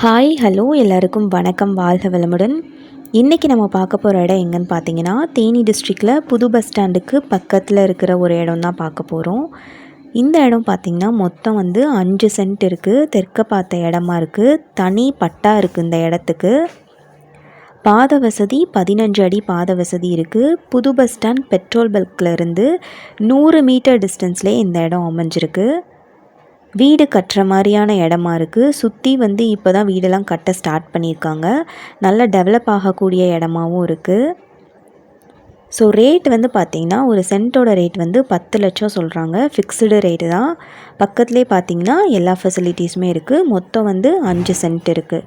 Hi hello எல்லாருக்கும் வணக்கம். வாழ்க வளமுடன். இன்றைக்கி நம்ம பார்க்க போகிற இடம் எங்கன்னு பார்த்தீங்கன்னா தேனி டிஸ்ட்ரிக்டில் புது பஸ் ஸ்டாண்டுக்கு பக்கத்தில் இருக்கிற ஒரு இடம் தான் பார்க்க போகிறோம் இந்த இடம் பார்த்திங்கன்னா மொத்தம் வந்து அஞ்சு சென்ட் இருக்குது தெற்க பார்த்த இடமா இருக்குது தனி பட்டா இருக்குது இந்த இடத்துக்கு. பாத வசதி பதினஞ்சு அடி பாத வசதி இருக்குது புது பஸ் ஸ்டாண்ட் பெட்ரோல் பல்க்லேருந்து நூறு மீட்டர் டிஸ்டன்ஸ்லேயே இந்த இடம் அமைஞ்சிருக்கு. வீடு கட்டுற மாதிரியான இடமா இருக்குது சுற்றி வந்து இப்போ தான் வீடெல்லாம் கட்ட ஸ்டார்ட் பண்ணியிருக்காங்க. நல்லா டெவலப் ஆகக்கூடிய இடமாவும் இருக்குது ஸோ ரேட் வந்து பார்த்திங்கன்னா ஒரு சென்ட்டோட ரேட் வந்து பத்து லட்சம் சொல்கிறாங்க ஃபிக்ஸ்டு ரேட்டு தான். பக்கத்துலேயே பார்த்திங்கன்னா எல்லா ஃபெசிலிட்டிஸுமே இருக்குது மொத்தம் வந்து அஞ்சு சென்ட் இருக்குது